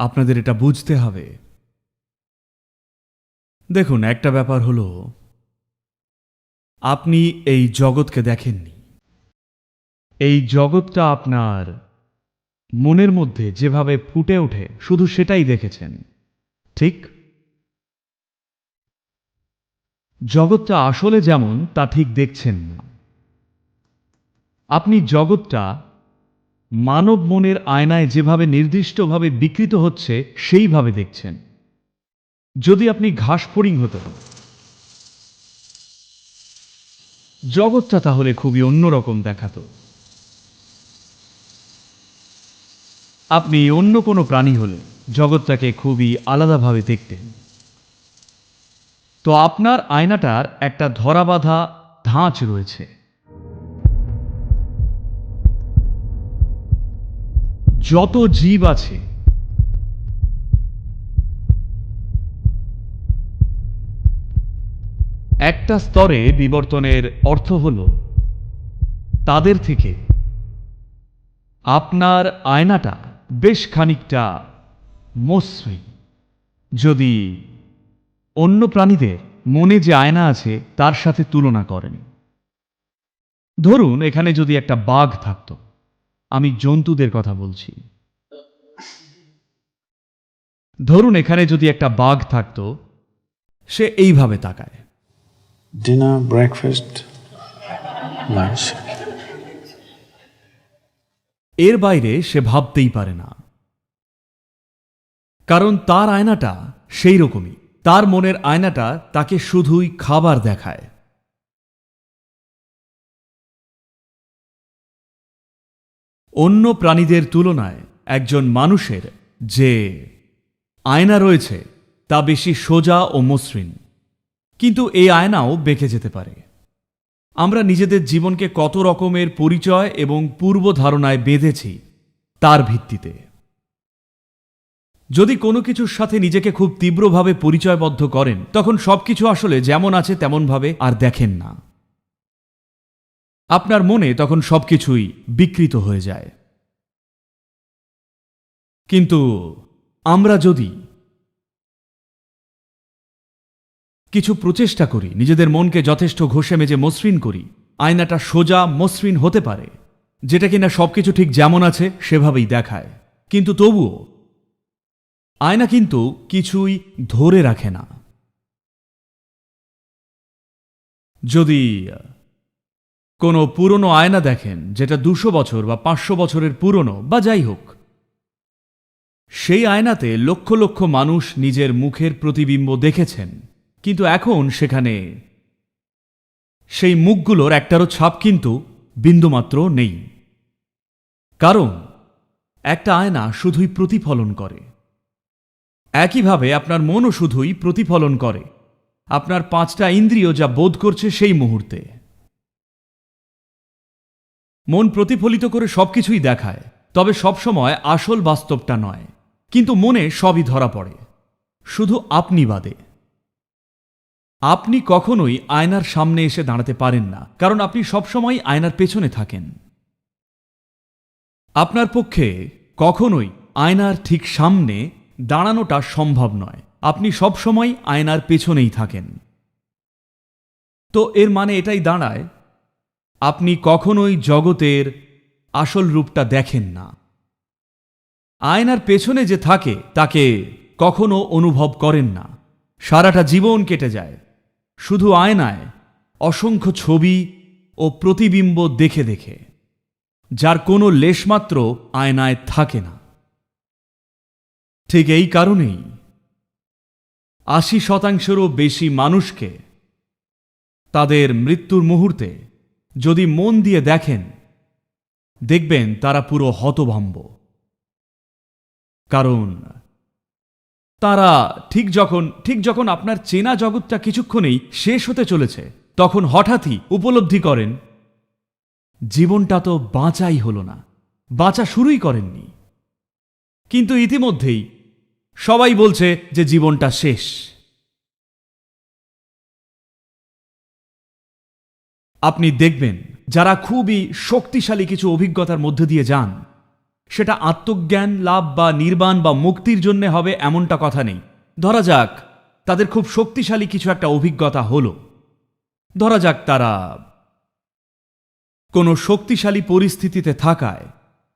আপনাদের এটা বুঝতে হবে। দেখুন, একটা ব্যাপার হলো, আপনি এই জগৎকে দেখেননি। এই জগৎটা আপনার মনের মধ্যে যেভাবে ফুটে ওঠে, শুধু সেটাই দেখেছেন। ঠিক? জগৎটা আসলে যেমন, তা ঠিক দেখছেন না। আপনি জগৎটা মানব মনের আয়নায় যেভাবে নির্দিষ্টভাবে বিকৃত হচ্ছে, সেইভাবে দেখছেন। যদি আপনি ঘাস ফড়িং হতেন জগৎটা তাহলে খুবই অন্যরকম দেখাতো। আপনি অন্য কোনো প্রাণী হলে জগৎটাকে খুবই আলাদাভাবে দেখতেন। তো আপনার আয়নাটার একটা ধরাবাঁধা ধাঁচ রয়েছে। যত জীব আছে, একটা স্তরে বিবর্তনের অর্থ হল তাদের থেকে আপনার আয়নাটা বেশ খানিকটা মসৃণ। যদি অন্য প্রাণীদের মনে যে আয়না আছে, তার সাথে তুলনা করেন। ধরুন, এখানে যদি একটা বাঘ থাকতো। আমি জন্তুদের কথা বলছি। ধরুন এখানে যদি একটা বাঘ থাকতো সে এইভাবে তাকায়। Breakfast, lunch. এর বাইরে সে ভাবতেই পারে না। কারণ তার আয়নাটা সেই রকমই তার মনের আয়নাটা তাকে শুধুই খাবার দেখায়। অন্য প্রাণীদের তুলনায় একজন মানুষের যে আয়না রয়েছে, তা বেশি সোজা ও মসৃণ। কিন্তু এই আয়নাও বেঁকে যেতে পারে। আমরা নিজেদের জীবনকে কত রকমের পরিচয় এবং পূর্ব ধারণায় বেঁধেছি, তার ভিত্তিতে। যদি কোনো কিছুর সাথে নিজেকে খুব তীব্রভাবে পরিচয়বদ্ধ করেন, তখন সবকিছু আসলে যেমন আছে তেমনভাবে আর দেখেন না। আপনার মনে তখন সবকিছুই বিকৃত হয়ে যায়। কিন্তু আমরা যদি কিছু প্রচেষ্টা করি, নিজেদের মনকে যথেষ্ট ঘষে মেজে মসৃণ করি, আয়নাটা সোজা মসৃণ হতে পারে, যেটা কিনা সবকিছু ঠিক যেমন আছে সেভাবেই দেখায়। কিন্তু তবুও, আয়না কিন্তু কিছুই ধরে রাখে না। যদি কোনো পুরনো আয়না দেখেন যেটা দুশো বছর বা পাঁচশো বছরের পুরনো বা যাই হোক। সেই আয়নাতে লক্ষ লক্ষ মানুষ নিজের মুখের প্রতিবিম্ব দেখেছেন। কিন্তু এখন সেখানে সেই মুখগুলোর একটারও ছাপ কিন্তু বিন্দুমাত্র নেই। কারণ একটা আয়না শুধুই প্রতিফলন করে। একইভাবে আপনার মনও শুধুই প্রতিফলন করে। আপনার পাঁচটা ইন্দ্রিয় যা বোধ করছে সেই মুহূর্তে। মন প্রতিফলিত করে সবকিছুই দেখায়, তবে সবসময় আসল বাস্তবটা নয়। কিন্তু মনে সবই ধরা পড়ে। শুধু আপনি বাদে। আপনি কখনোই আয়নার সামনে এসে দাঁড়াতে পারেন না, কারণ আপনি সবসময় আয়নার পেছনে থাকেন। আপনার পক্ষে কখনোই আয়নার ঠিক সামনে দাঁড়ানোটা সম্ভব নয়। আপনি সবসময় আয়নার পেছনেই থাকেন। তো এর মানে এটাই দাঁড়ায় আপনি কখনোই জগতের আসল রূপটা দেখেন না। আয়নার পেছনে যে থাকে, তাকে কখনো অনুভব করেন না। সারাটা জীবন কেটে যায়। শুধু আয়নায় অসংখ্য ছবি ও প্রতিবিম্ব দেখে দেখে, যার কোনো লেশমাত্র আয়নায় থাকে না। ঠিক এই কারণেই আশি শতাংশেরও বেশি মানুষকে তাদের মৃত্যুর মুহূর্তে যদি মন দিয়ে দেখেন, দেখবেন তারা পুরো হতভম্ব। কারণ তারা ঠিক যখন ঠিক যখন আপনার চেনা জগৎটা কিছুক্ষণেই শেষ হতে চলেছে, তখন হঠাৎই উপলব্ধি করেন, জীবনটা তো বাঁচাই হল না, বাঁচা শুরুই করেননি। কিন্তু ইতিমধ্যেই সবাই বলছে যে জীবনটা শেষ। আপনি দেখবেন, যারা খুবই শক্তিশালী কিছু অভিজ্ঞতার মধ্যে দিয়ে যান, সেটা আত্মজ্ঞান, লাভ বা নির্বাণ বা মুক্তির জন্য হবে এমনটা কথা নেই। ধরা যাক, তাদের খুব শক্তিশালী কিছু একটা অভিজ্ঞতা হলো। ধরা যাক তারা কোনো শক্তিশালী পরিস্থিতিতে থাকায়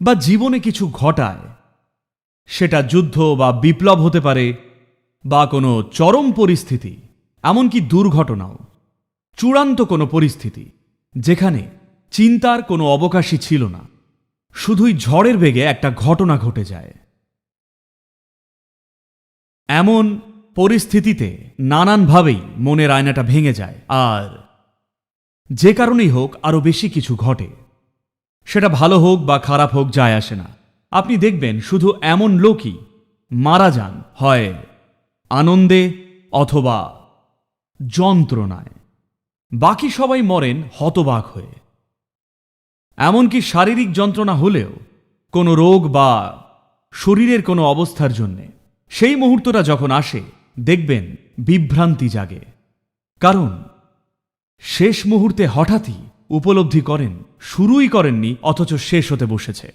বা জীবনে কিছু ঘটায়, সেটা যুদ্ধ বা বিপ্লব হতে পারে বা কোনো চরম পরিস্থিতি, এমনকি দুর্ঘটনাও। চূড়ান্ত কোনো পরিস্থিতি, যেখানে চিন্তার কোনো অবকাশই ছিল না। শুধুই ঝড়ের বেগে একটা ঘটনা ঘটে যায়। এমন পরিস্থিতিতে নানানভাবেই মনের আয়নাটা ভেঙে যায়, আর যে কারণেই হোক আরও বেশি কিছু ঘটে। সেটা ভালো হোক বা খারাপ হোক যায় আসে না। আপনি দেখবেন শুধু এমন লোকই মারা যান, হয় আনন্দে অথবা যন্ত্রণায়। বাকি সবাই মরেন হতবাক হয়ে। এমনকি শারীরিক যন্ত্রণা হলেও কোনো রোগ বা শরীরের কোনো অবস্থার জন্যে, সেই মুহূর্তটা যখন আসে, দেখবেন বিভ্রান্তি জাগে। কারণ শেষ মুহূর্তে হঠাৎই উপলব্ধি করেন, শুরুই করেননি, অথচ শেষ হতে বসেছে।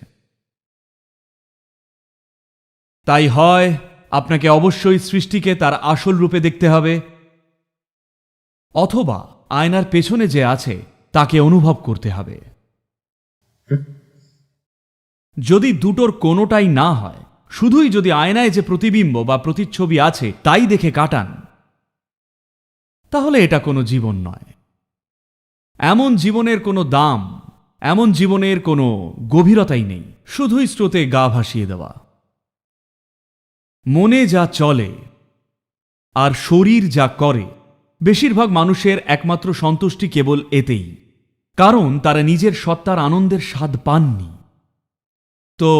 তাই হয়, আপনাকে অবশ্যই সৃষ্টিকে তার আসল রূপে দেখতে হবে, অথবা আয়নার পেছনে যে আছে, তাকে অনুভব করতে হবে। যদি দুটোর কোনোটাই না হয়, শুধুই যদি আয়নায় যে প্রতিবিম্ব বা প্রতিচ্ছবি আছে, তাই দেখে কাটান। তাহলে এটা কোনো জীবন নয়। এমন জীবনের কোনো দাম, এমন জীবনের কোনো গভীরতাই নেই। শুধুই স্রোতে গা ভাসিয়ে দেওয়া। মনে যা চলে, আর শরীর যা করে বেশিরভাগ মানুষের একমাত্র সন্তুষ্টি কেবল এতেই, কারণ তারা নিজের সত্তার আনন্দের স্বাদ পাননি। তো,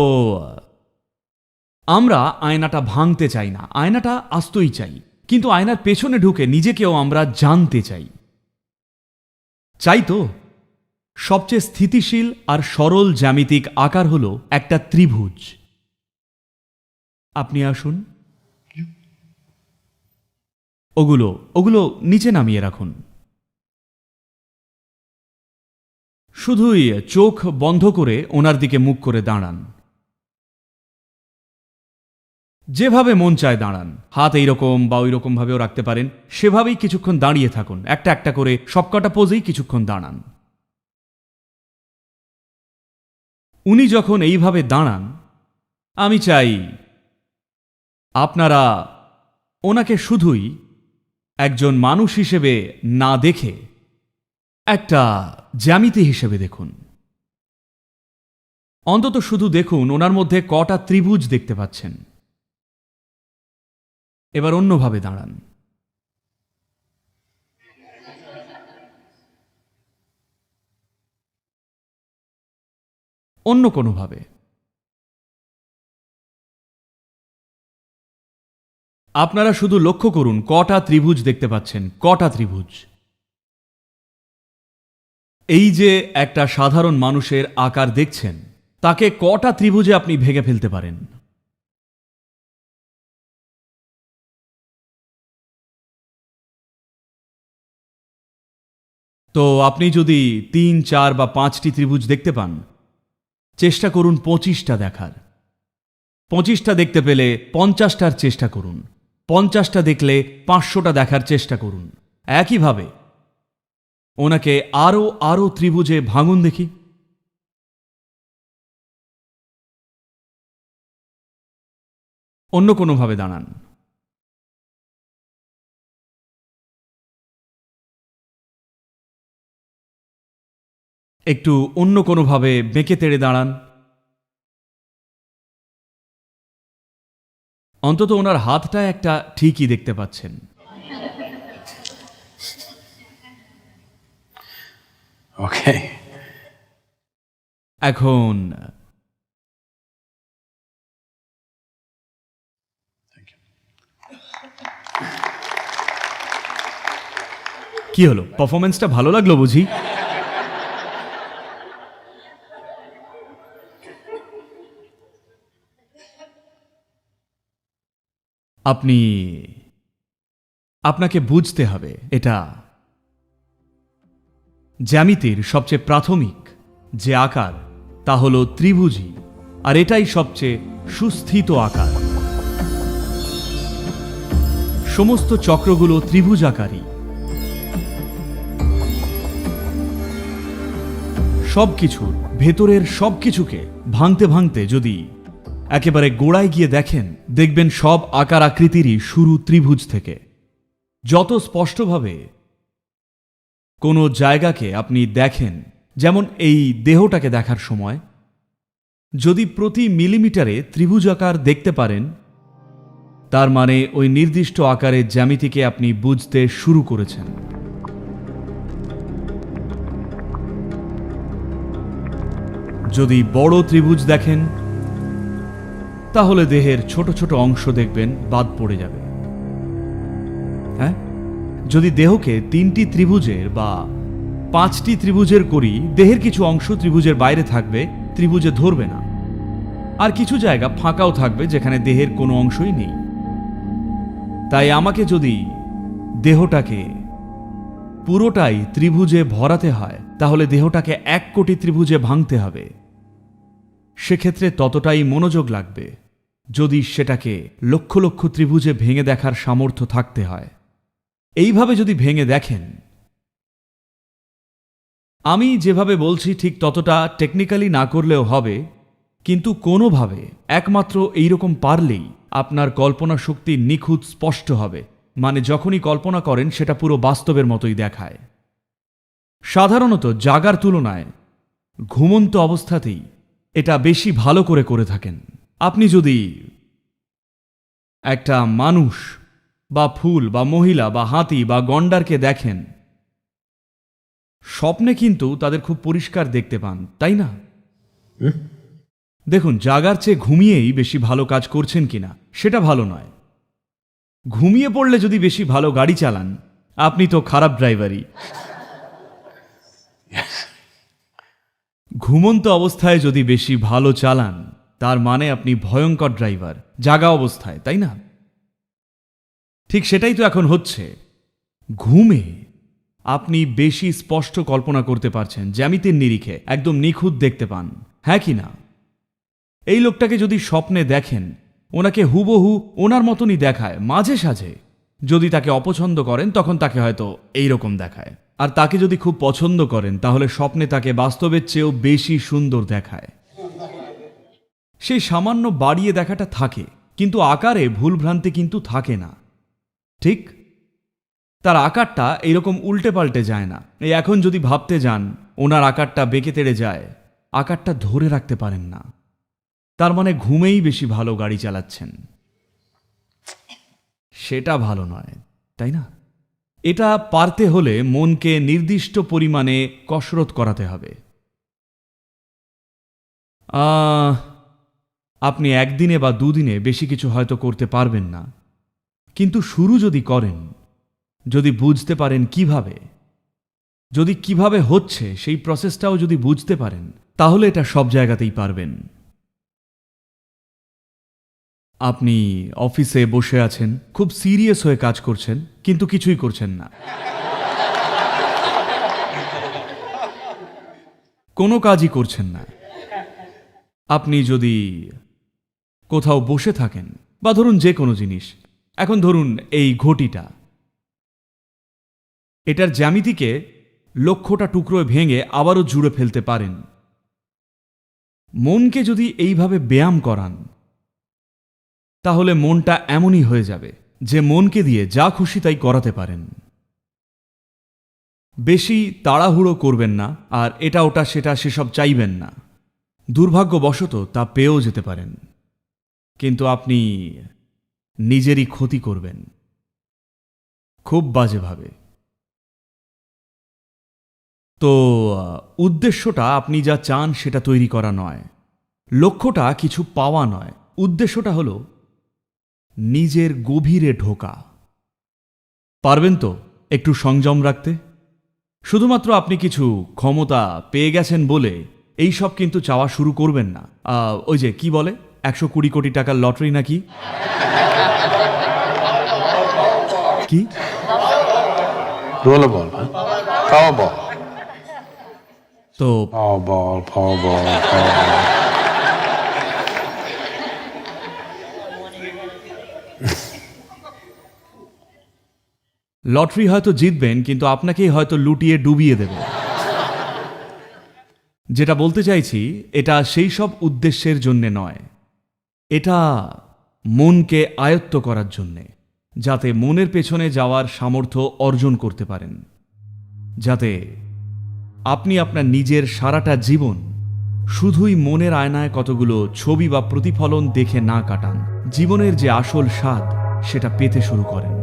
আমরা আয়নাটা ভাঙতে চাই না, আয়নাটা আস্তই চাই, কিন্তু আয়নার পেছনে ঢুকে নিজেকেও আমরা জানতে চাই। চাই তো, সবচেয়ে স্থিতিশীল আর সরল জ্যামিতিক আকার হল একটা ত্রিভুজ। আপনি আসুন। ওগুলো ওগুলো নিচে নামিয়ে রাখুন। শুধুই চোখ বন্ধ করে ওনার দিকে মুখ করে দাঁড়ান। যেভাবে মন চায় দাঁড়ান। হাত এইরকম বা ওই রকম ভাবেও রাখতে পারেন। সেভাবেই কিছুক্ষণ দাঁড়িয়ে থাকুন। একটা একটা করে সবকটা পোজেই কিছুক্ষণ দাঁড়ান। উনি যখন এইভাবে দাঁড়ান, আমি চাই, আপনারা ওনাকে শুধুই একজন মানুষ হিসেবে না দেখে একটা জ্যামিতি হিসেবে দেখুন। অন্তত শুধু দেখুন, ওনার মধ্যে কটা ত্রিভুজ দেখতে পাচ্ছেন। এবার অন্যভাবে দাঁড়ান। অন্য কোনোভাবে। আপনারা শুধু লক্ষ্য করুন, কটা ত্রিভুজ দেখতে পাচ্ছেন, কটা ত্রিভুজ। এই যে একটা সাধারণ মানুষের আকার দেখছেন, তাকে কটা ত্রিভুজে আপনি ভেঙে ফেলতে পারেন? তো আপনি যদি তিন, চার বা পাঁচটি ত্রিভুজ দেখতে পান, চেষ্টা করুন পঁচিশটা দেখার। পঁচিশটা দেখতে পেলে পঞ্চাশটার চেষ্টা করুন। পঞ্চাশটা দেখলে পাঁচশোটা দেখার চেষ্টা করুন। একইভাবে, ওনাকে আরও আরও ত্রিভুজে ভাঙুন দেখি। অন্য কোনোভাবে দাঁড়ান। একটু অন্য কোনোভাবে বেঁকে তেড়ে দাঁড়ান। অন্তত ওনার হাতটা একটা ঠিকই দেখতে পাচ্ছেন। Okay. এখন কি হলো? পারফরমেন্সটা ভালো লাগল বুঝি? আপনি, আপনাকে বুঝতে হবে এটা জ্যামিতির সবচেয়ে প্রাথমিক যে আকার, তা হল ত্রিভুজি, আর এটাই সবচেয়ে সুস্থিত আকার। সমস্ত চক্রগুলো ত্রিভুজাকারী। সবকিছুর ভেতরের সবকিছুকে ভাঙতে ভাঙতে যদি একেবারে গোড়ায় গিয়ে দেখেন, দেখবেন সব আকার আকৃতিরই শুরু ত্রিভুজ থেকে। যত স্পষ্টভাবে কোনো জায়গাকে আপনি দেখেন, যেমন এই দেহটাকে দেখার সময়, যদি প্রতি মিলিমিটারে ত্রিভুজ আকার দেখতে পারেন, তার মানে ওই নির্দিষ্ট আকারের জ্যামিতিকে আপনি বুঝতে শুরু করেছেন। যদি বড় ত্রিভুজ দেখেন তাহলে দেহের ছোট ছোট অংশ দেখবেন, বাদ পড়ে যাবে। হ্যাঁ? যদি দেহকে তিনটি ত্রিভুজের বা পাঁচটি ত্রিভুজের করি, দেহের কিছু অংশ ত্রিভুজের বাইরে থাকবে, ত্রিভুজে ধরবে না। আর কিছু জায়গা ফাঁকাও থাকবে যেখানে দেহের কোনো অংশই নেই। তাই আমাকে যদি দেহটাকে পুরোটাই ত্রিভুজে ভরাতে হয়, তাহলে দেহটাকে এক কোটি ত্রিভুজে ভাঙতে হবে। সেক্ষেত্রে ততটাই মনোযোগ লাগবে যদি সেটাকে লক্ষ লক্ষ ত্রিভুজে ভেঙে দেখার সামর্থ্য থাকতে হয়। এইভাবে যদি ভেঙে দেখেন। আমি যেভাবে বলছি ঠিক ততটা টেকনিক্যালি না করলেও হবে, কিন্তু কোনোভাবে একমাত্র এইরকম পারলেই আপনার কল্পনা শক্তি নিখুঁত স্পষ্ট হবে মানে যখনই কল্পনা করেন সেটা পুরো বাস্তবের মতোই দেখায়। সাধারণত জাগার তুলনায় ঘুমন্ত অবস্থাতেই এটা বেশি ভালো করে করে থাকেন। আপনি যদি একটা মানুষ বা ফুল বা মহিলা বা হাতি বা গন্ডারকে দেখেন স্বপ্নে কিন্তু তাদের খুব পরিষ্কার দেখতে পান তাই না? দেখুন জাগার চেয়ে ঘুমিয়েই বেশি ভালো কাজ করছেন কিনা সেটা ভালো নয়। ঘুমিয়ে পড়লে যদি বেশি ভালো গাড়ি চালান আপনি তো খারাপ ড্রাইভারই। ঘুমন্ত অবস্থায় যদি বেশি ভালো চালান, তার মানে আপনি ভয়ঙ্কর ড্রাইভার, জাগা অবস্থায়, তাই না? ঠিক সেটাই তো এখন হচ্ছে। ঘুমে আপনি বেশি স্পষ্ট কল্পনা করতে পারছেন, জ্যামিতির নিরিখে, একদম নিখুঁত দেখতে পান হ্যাঁ কি না? এই লোকটাকে যদি স্বপ্নে দেখেন, ওনাকে হুবহু ওনার মতনই দেখায়, মাঝে সাঝে। যদি তাকে অপছন্দ করেন, তখন তাকে হয়তো এই রকম দেখায়। আর তাকে যদি খুব পছন্দ করেন, তাহলে স্বপ্নে তাকে বাস্তবের চেয়েও বেশি সুন্দর দেখায়। সেই সামান্য বাড়িয়ে দেখাটা থাকে, কিন্তু আকারে ভুলভ্রান্তি কিন্তু থাকে না। ঠিক? তার আকারটা এরকম উল্টে পাল্টে যায় না। এই এখন যদি ভাবতে যান, ওনার আকারটা বেঁকে তেড়ে যায়, আকারটা ধরে রাখতে পারেন না। তার মানে ঘুমেই বেশি ভালো গাড়ি চালাচ্ছেন। সেটা ভালো নয়, তাই না? এটা পারতে হলে মনকে নির্দিষ্ট পরিমাণে কসরত করাতে হবে। আপনি একদিনে বা দুদিনে বেশি কিছু হয়তো করতে পারবেন না। কিন্তু শুরু যদি করেন, যদি বুঝতে পারেন কীভাবে, যদি কীভাবে হচ্ছে সেই প্রসেসটাও যদি বুঝতে পারেন, তাহলে এটা সব জায়গাতেই পারবেন। আপনি অফিসে বসে আছেন, খুব সিরিয়াস হয়ে কাজ করছেন, কিন্তু কিছুই করছেন না। কোনো কাজই করছেন না। আপনি যদি কোথাও বসে থাকেন, বা ধরুন যে কোনো জিনিস, এখন ধরুন এই ঘটিটা। এটার জ্যামিতিকে লক্ষ্যটা টুকরোয় ভেঙে আবারও জুড়ে ফেলতে পারেন। মনকে যদি এইভাবে ব্যায়াম করান তাহলে মনটা এমনই হয়ে যাবে যে মনকে দিয়ে যা খুশি তাই করাতে পারেন। বেশি তাড়াহুড়ো করবেন না, আর এটা ওটা সেটা সেসব চাইবেন না। দুর্ভাগ্যবশত তা পেয়েও যেতে পারেন। কিন্তু আপনি নিজেরই ক্ষতি করবেন। খুব বাজেভাবে। তো, উদ্দেশ্যটা আপনি যা চান সেটা তৈরি করা নয়। লক্ষ্যটা কিছু পাওয়া নয়। উদ্দেশ্যটা হলো নিজের গভীরে ঢোকা। পারবেন তো একটু সংযম রাখতে? শুধুমাত্র আপনি কিছু ক্ষমতা পেয়ে গেছেন বলে এই সব কিন্তু চাওয়া শুরু করবেন না। ওই যে কি বলে? একশো কুড়ি কোটি টাকার লটারি নাকি? কি? Powerball. তো লটারি হয়তো জিতবেন, কিন্তু আপনাকেই হয়তো লুটিয়ে ডুবিয়ে দেবে। যেটা বলতে চাইছি, এটা সেই সব উদ্দেশ্যের জন্যে নয়। এটা মনকে আয়ত্ত করার জন্যে, যাতে মনের পেছনে যাওয়ার সামর্থ্য অর্জন করতে পারেন। যাতে আপনি আপনার নিজের সারাটা জীবন শুধুই মনের আয়নায় কতগুলো ছবি বা প্রতিফলন দেখে না কাটান। জীবনের যে আসল স্বাদ, সেটা পেতে শুরু করেন।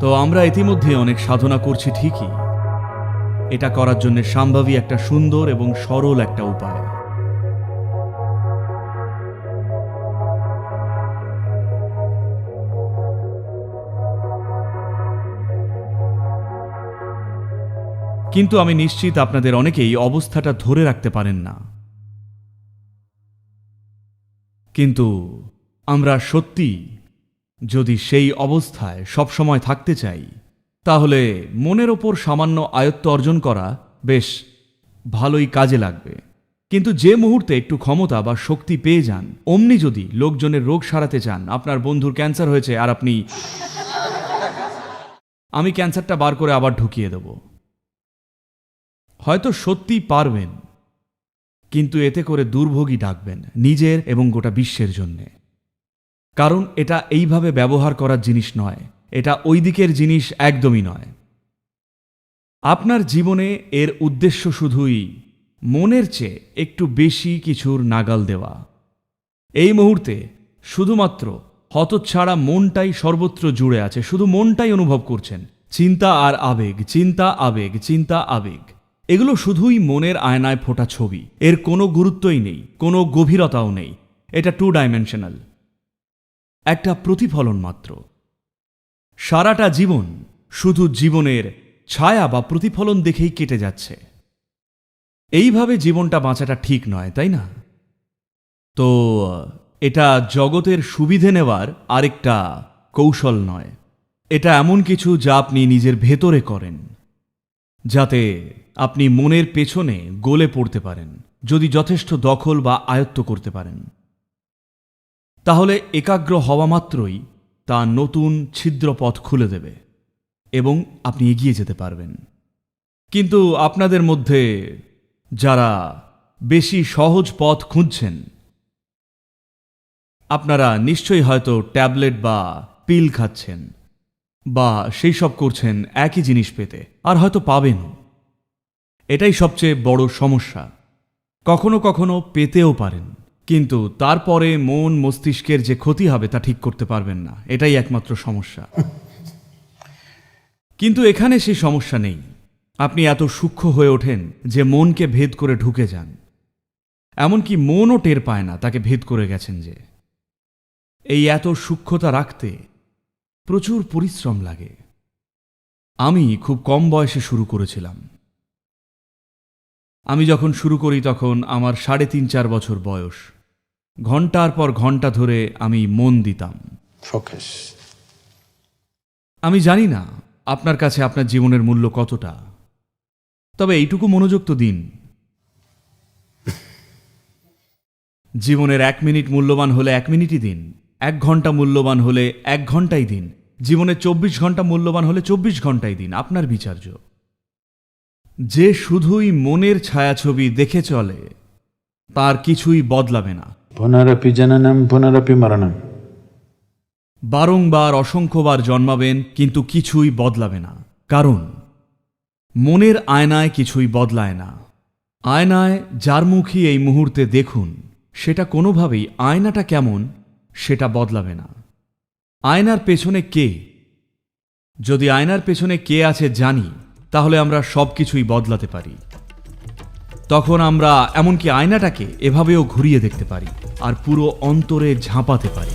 তো আমরা ইতিমধ্যে অনেক সাধনা করছি ঠিকই। এটা করার জন্য সম্ভাবী একটা সুন্দর এবং সরল একটা উপায়। কিন্তু আমি নিশ্চিত আপনাদের অনেকেই অবস্থাটা ধরে রাখতে পারেন না। কিন্তু আমরা সত্যি যদি সেই অবস্থায় সবসময় থাকতে চাই, তাহলে মনের ওপর সামান্য আয়ত্ত অর্জন করা বেশ ভালোই কাজে লাগবে। কিন্তু যে মুহূর্তে একটু ক্ষমতা বা শক্তি পেয়ে যান, অমনি যদি লোকজনের রোগ সারাতে চান, আপনার বন্ধুর ক্যান্সার হয়েছে আর আপনি আমি ক্যান্সারটা বার করে আবার ঢুকিয়ে দেব। হয়তো সত্যি পারবেন, কিন্তু এতে করে দুর্ভোগী ডাকবেন নিজের এবং গোটা বিশ্বের জন্যে। কারণ এটা এইভাবে ব্যবহার করার জিনিস নয়। এটা ওই দিকের জিনিস একদমই নয়। আপনার জীবনে এর উদ্দেশ্য শুধুই মনের চেয়ে একটু বেশি কিছুর নাগাল দেওয়া। এই মুহূর্তে শুধুমাত্র হতচ্ছাড়া মনটাই সর্বত্র জুড়ে আছে, শুধু মনটাই অনুভব করছেন। চিন্তা আর আবেগ, চিন্তা আবেগ চিন্তা, আবেগ। এগুলো শুধুই মনের আয়নায় ফোটা ছবি। এর কোনো গুরুত্বই নেই, কোনো গভীরতাও নেই। এটা টু ডাইমেনশনাল একটা প্রতিফলন মাত্র। সারাটা জীবন শুধু জীবনের ছায়া বা প্রতিফলন দেখেই কেটে যাচ্ছে। এইভাবে জীবনটা বাঁচাটা ঠিক নয়, তাই না? তো, এটা জগতের সুবিধে নেওয়ার আরেকটা কৌশল নয়। এটা এমন কিছু যা আপনি নিজের ভেতরে করেন, যাতে আপনি মনের পেছনে গলে পড়তে পারেন, যদি যথেষ্ট দখল বা আয়ত্ত করতে পারেন। তাহলে একাগ্র হওয়া মাত্রই তা নতুন ছিদ্র পথ খুলে দেবে এবং আপনি এগিয়ে যেতে পারবেন। কিন্তু আপনাদের মধ্যে যারা বেশি সহজ পথ খুঁজছেন, আপনারা নিশ্চয়ই হয়তো ট্যাবলেট বা পিল খাচ্ছেন বা সেই সব করছেন একই জিনিস পেতে, আর হয়তো পাবেন এটাই সবচেয়ে বড় সমস্যা। কখনো কখনো পেতেও পারেন। কিন্তু তারপরে মন মস্তিষ্কের যে ক্ষতি হবে তা ঠিক করতে পারবেন না। এটাই একমাত্র সমস্যা। কিন্তু এখানে সেই সমস্যা নেই। আপনি এত সূক্ষ্ম হয়ে ওঠেন যে মনকে ভেদ করে ঢুকে যান। এমনকি মনও টের পায় না তাকে ভেদ করে গেছেন যে। এই এত সূক্ষ্মতা রাখতে প্রচুর পরিশ্রম লাগে। আমি খুব কম বয়সে শুরু করেছিলাম। আমি যখন শুরু করি তখন আমার সাড়ে তিন চার বছর বয়স। ঘণ্টার পর ঘণ্টা ধরে আমি মন দিতাম. আমি জানি না আপনার কাছে আপনার জীবনের মূল্য কতটা তবে এইটুকু মনোযোগ তো দিন। জীবনের এক মিনিট মূল্যবান হলে এক মিনিটই দিন এক ঘণ্টা মূল্যবান হলে এক ঘন্টাই দিন। জীবনে চব্বিশ ঘণ্টা মূল্যবান হলে চব্বিশ ঘন্টাই দিন আপনার বিচার্য। যে শুধুই মনের ছায়াছবি দেখে চলে তার কিছুই বদলাবে না। পুনরপি জননম, পুনরপি মরণম। বারংবার অসংখ্যবার জন্মাবেন, কিন্তু কিছুই বদলাবে না। কারণ, মনের আয়নায় কিছুই বদলায় না। আয়নায় যার মুখী এই মুহূর্তে দেখুন, সেটা কোনোভাবেই আয়নাটা কেমন, সেটা বদলাবে না। আয়নার পেছনে কে? যদি আয়নার পেছনে কে আছে জানি, তাহলে আমরা সব কিছুই বদলাতে পারি। তখন আমরা এমনকি আয়নাটাকে এভাবেও ঘুরিয়ে দেখতে পারি আর পুরো অন্তরে ঝাঁপাতে পারি।